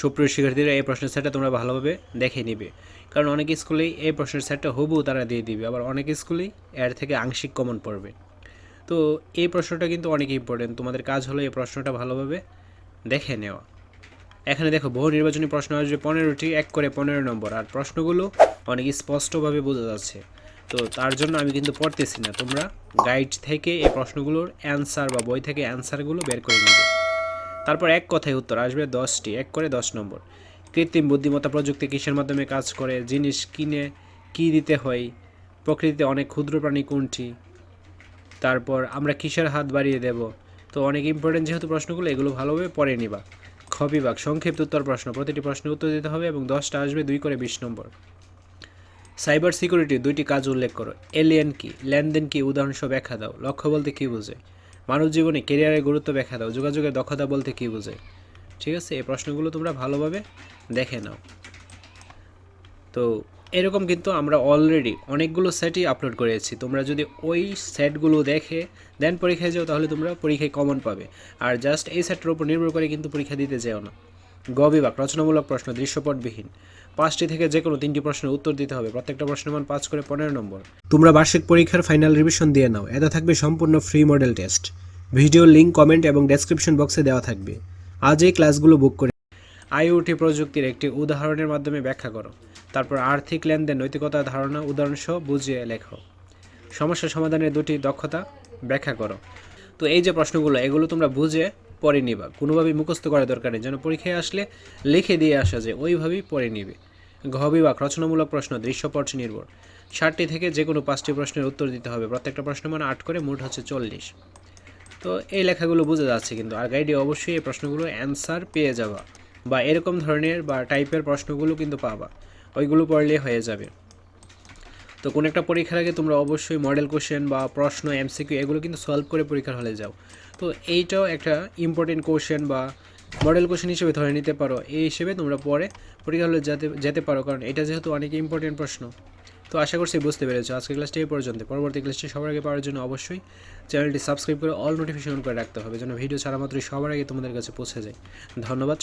সুপ্রিয় শিক্ষার্থীরা, এই প্রশ্নের সেটটা তোমরা ভালোভাবে দেখে নিবে। কারণ অনেক স্কুলেই এই প্রশ্নের সেটটা হুবহু তারা দিয়ে দিবে, আবার অনেক স্কুলেই এর থেকে আংশিক কমন পড়বে। তো এই প্রশ্নটা কিন্তু অনেক ইম্পর্টেন্ট তোমাদের কাজ হলো এই প্রশ্নটা ভালোভাবে দেখে নেওয়া। এখানে দেখো, বহু নির্বাচনী প্রশ্ন আসবে পনেরোটি, এক করে পনেরো নম্বর। আর প্রশ্নগুলো অনেক স্পষ্টভাবে বোঝা যাচ্ছে। তো তার জন্য আমি কিন্তু পড়তেছি না, তোমরা গাইড থেকে এই প্রশ্নগুলোর অ্যান্সার বা বই থেকে অ্যান্সারগুলো বের করে নেবে। তারপর এক কথায় উত্তর, আসবে দশটি, এক করে দশ নম্বর। কৃত্রিম বুদ্ধিমত্তা প্রযুক্তি কিসের মাধ্যমে কাজ করে? জিনিস কিনে কি দিতে হয়? প্রকৃতিতে অনেক ক্ষুদ্র প্রাণী কোনটি? তারপর, আমরা কিসের হাত বাড়িয়ে দেব? তো অনেক ইম্পর্টেন্ট যেহেতু প্রশ্নগুলো, এগুলো ভালোভাবে পড়ে নিবা। খ বিভাগ, সংক্ষিপ্ত উত্তর প্রশ্ন, প্রতিটি প্রশ্নের উত্তর দিতে হবে এবং দশটা আসবে দুই করে বিশ নম্বর। সাইবার সিকিউরিটি দুইটি কাজ উল্লেখ করো। এলিয়েন কি? লেনদেন কি? উদাহরণসহ ব্যাখ্যা দাও। লক্ষ্য বলতে কী বোঝে? মানব জীবনে কেরিয়ারের গুরুত্ব ব্যাখ্যা দাও, যোগাযোগের দক্ষতা বলতে কী বোঝে ঠিক আছে, এই প্রশ্নগুলো তোমরা ভালোভাবে দেখে নাও। তো এরকম কিন্তু আমরা অলরেডি অনেকগুলো সেটই আপলোড করেছি। তোমরা যদি ওই সেটগুলো দেখে দেন পরীক্ষায় যাও, তাহলে তোমরা পরীক্ষায় কমন পাবে। আর জাস্ট এই সেটের উপর নির্ভর করে কিন্তু পরীক্ষা দিতে যেও না। গ বিভাগ, রচনামূলক প্রশ্ন, দৃশ্যপটবিহীন। পাঁচটি থেকে যে কোনো তিনটি প্রশ্নের উত্তর দিতে হবে। প্রত্যেকটা প্রশ্নের মান পাঁচ করে পনেরো নম্বর। তোমরা বার্ষিক পরীক্ষার ফাইনাল রিভিশন দিয়ে নাও। এটা থাকবে সম্পূর্ণ free model test. Video link comment এবং ডেসক্রিপশন বক্সে দেওয়া থাকবে। আজ এই ক্লাসগুলো বুক করে আইওটি প্রযুক্তির একটি উদাহরণের মাধ্যমে ব্যাখ্যা করো। তারপর আর্থিক লেনদেন, নৈতিকতা ধারণা উদাহরণসহ বুঝিয়ে লেখো। সমস্যা সমাধানের দুটি দক্ষতা ব্যাখ্যা করো। তো এই যে প্রশ্নগুলো, এগুলো তোমরা বুঝে পড়ে নিবা। কোনোভাবেই মুখস্থ করার দরকার নেই। যেন পরীক্ষায় আসলে লিখে দিয়ে আসা যায়, ওইভাবেই পড়ে নিবে। বিভাগ, রচনামূলক প্রশ্ন, দৃশ্যপট নির্ভর। ষাটটি থেকে যে কোনো পাঁচটি প্রশ্নের উত্তর দিতে হবে। প্রত্যেকটা প্রশ্ন মানে আট করে, মোট হচ্ছে চল্লিশ। তো এই লেখাগুলো বোঝা যাচ্ছে কিন্তু। আর গাইডে অবশ্যই এই প্রশ্নগুলো অ্যান্সার পেয়ে যাবা। বা এরকম ধরনের বা টাইপের প্রশ্নগুলো কিন্তু পাবা। ওইগুলো পড়লে হয়ে যাবে। তো কোনো একটা পরীক্ষার আগে তোমরা অবশ্যই মডেল কোশ্চেন বা প্রশ্ন এমসিকিউ এগুলো কিন্তু সলভ করে পরীক্ষার হলে যাও। তো এইটাও একটা ইম্পর্টেন্ট কোশ্চেন বা মডেল কোশ্চেন হিসেবে ধরে নিতে পারো। এই হিসেবে তোমরা পরে পরীক্ষা হলে যেতে যেতে পারো, কারণ এটা যেহেতু অনেক ইম্পর্টেন্ট প্রশ্ন। তো আশা করছি বুঝতে পেরেছ। আজকের ক্লাসটি এই পর্যন্ত। পরবর্তী ক্লাসটি সবার আগে পাওয়ার জন্য অবশ্যই চ্যানেলটি সাবস্ক্রাইব করে অল নোটিফিকেশন করে রাখতে হবে, যেন ভিডিও ছাড়া মাত্রই সবার আগে তোমাদের কাছে পৌঁছে যায়। ধন্যবাদ।